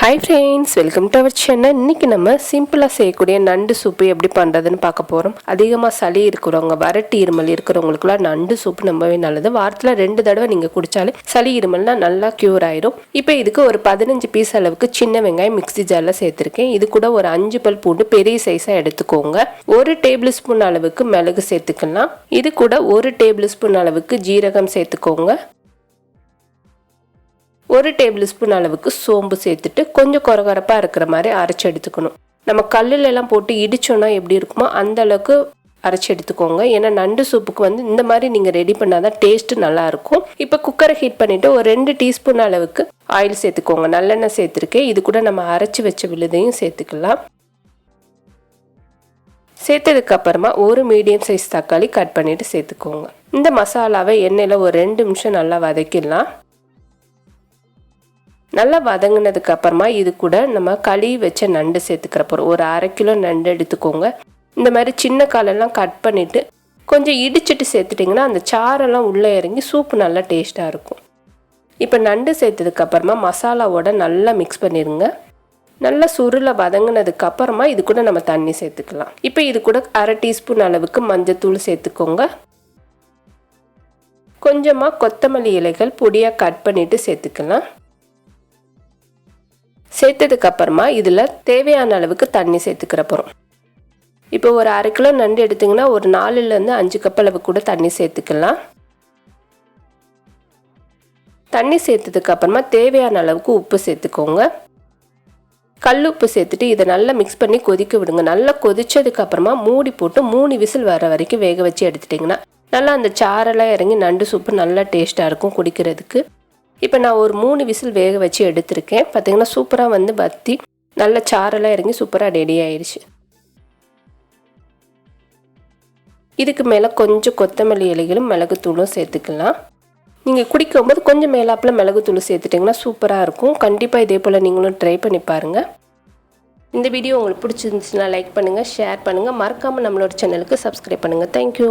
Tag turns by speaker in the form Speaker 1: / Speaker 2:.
Speaker 1: Hi friends welcome to our Chennai இன்னைக்கு நம்ம சிம்பிளாக செய்யக்கூடிய நண்டு சூப்பு எப்படி பண்ணுறதுன்னு பார்க்க போகிறோம் அதிகமாக சளி இருக்கிறவங்க வரட்டு இருமல் இருக்கிறவங்களுக்குலாம் நண்டு சூப்பு ரொம்பவே நல்லது. வாரத்தில் ரெண்டு தடவை நீங்கள் குடித்தாலே சளி இருமல்னா நல்லா க்யூர் ஆயிரும். இப்போ இதுக்கு ஒரு பதினஞ்சு பீஸ் அளவுக்கு சின்ன வெங்காயம் மிக்ஸி ஜாரில் சேர்த்துருக்கேன். இது கூட ஒரு அஞ்சு பல் பூண்டு பெரிய சைஸாக எடுத்துக்கோங்க. ஒரு டேபிள் ஸ்பூன் அளவுக்கு மிளகு சேர்த்துக்கலாம். இது கூட ஒரு டேபிள் ஸ்பூன் அளவுக்கு ஜீரகம் சேர்த்துக்கோங்க. ஒரு டேபிள் ஸ்பூன் அளவுக்கு சோம்பு சேர்த்துட்டு கொஞ்சம் குறகுறப்பாக இருக்கிற மாதிரி அரைச்சி எடுத்துக்கணும். நம்ம கல்லுலெல்லாம் போட்டு இடிச்சோன்னா எப்படி இருக்குமோ அந்த அளவுக்கு அரைச்சி எடுத்துக்கோங்க. ஏன்னா நண்டு சூப்புக்கு வந்து இந்த மாதிரி நீங்கள் ரெடி பண்ணால் தான் டேஸ்ட்டு நல்லாயிருக்கும் இப்போ குக்கரை ஹீட் பண்ணிவிட்டு ஒரு ரெண்டு டீஸ்பூன் அளவுக்கு ஆயில் சேர்த்துக்கோங்க. நல்லெண்ணெய் சேர்த்துருக்கேன். இது கூட நம்ம அரைச்சி வச்ச விழுதையும் சேர்த்துக்கலாம். சேர்த்ததுக்கு அப்புறமா ஒரு மீடியம் சைஸ் தக்காளி கட் பண்ணிவிட்டு சேர்த்துக்கோங்க. இந்த மசாலாவை எண்ணெயில் ஒரு ரெண்டு நிமிஷம் நல்லா வதக்கிடலாம். நல்லா வதங்கினதுக்கு அப்புறமா இது கூட நம்ம களி வச்ச நண்டு சேர்த்துக்கிற போகிறோம் ஒரு அரை கிலோ நண்டு எடுத்துக்கோங்க. இந்த மாதிரி சின்ன காலெல்லாம் கட் பண்ணிவிட்டு கொஞ்சம் இடிச்சிட்டு சேர்த்துட்டிங்கன்னா அந்த சாரெல்லாம் உள்ளே இறங்கி சூப்பு நல்லா டேஸ்ட்டாக இருக்கும். இப்போ நண்டு சேர்த்ததுக்கு அப்புறமா மசாலாவோட நல்லா மிக்ஸ் பண்ணிடுங்க நல்லா சுருளை வதங்கினதுக்கு அப்புறமா இது கூட நம்ம தண்ணி சேர்த்துக்கலாம். இப்போ இது கூட அரை டீஸ்பூன் அளவுக்கு மஞ்சத்தூள் சேர்த்துக்கோங்க. கொஞ்சமாக கொத்தமல்லி இலைகள் பொடியாக கட் பண்ணிவிட்டு சேர்த்துக்கலாம். சேர்த்ததுக்கு அப்புறமா இதில் தேவையான அளவுக்கு தண்ணி சேர்த்துக்கிற போகிறோம் இப்போ ஒரு அரை கிலோ நண்டு எடுத்திங்கன்னா ஒரு நாலுலேருந்து அஞ்சு கப் அளவு கூட தண்ணி சேர்த்துக்கலாம். தண்ணி சேர்த்ததுக்கு அப்புறமா தேவையான அளவுக்கு உப்பு சேர்த்துக்கோங்க. கல் உப்பு சேர்த்துட்டு இதை நல்லா மிக்ஸ் பண்ணி கொதிக்க விடுங்க. நல்லா கொதிச்சதுக்கு அப்புறமா மூடி போட்டு மூணு விசில் வர வரைக்கும் வேக வச்சு எடுத்துட்டிங்கன்னா நல்லா அந்த சாரெல்லாம் இறங்கி நண்டு சூப்பு நல்லா டேஸ்ட்டாக இருக்கும் குடிக்கிறதுக்கு. இப்போ நான் ஒரு மூணு விசில் வேக வச்சு எடுத்திருக்கேன். பார்த்தீங்கன்னா சூப்பராக வந்து பத்தி நல்ல சாரெல்லாம் இறங்கி சூப்பராக ரெடி ஆயிடுச்சு இதுக்கு மேலே கொஞ்சம் கொத்தமல்லி இலைகளும் மிளகுத்தூளும் சேர்த்துக்கலாம். நீங்கள் குடிக்கும்போது கொஞ்சம் மேலாப்பில் மிளகுத்தூள் சேர்த்துட்டிங்கன்னா சூப்பராக இருக்கும். கண்டிப்பாக இதே போல் நீங்களும் ட்ரை பண்ணி பாருங்கள் இந்த வீடியோ உங்களுக்கு பிடிச்சிருந்துச்சுன்னா லைக் பண்ணுங்கள் ஷேர் பண்ணுங்கள் மறக்காமல் நம்மளோட சேனலுக்கு சப்ஸ்கிரைப் பண்ணுங்கள் தேங்க்யூ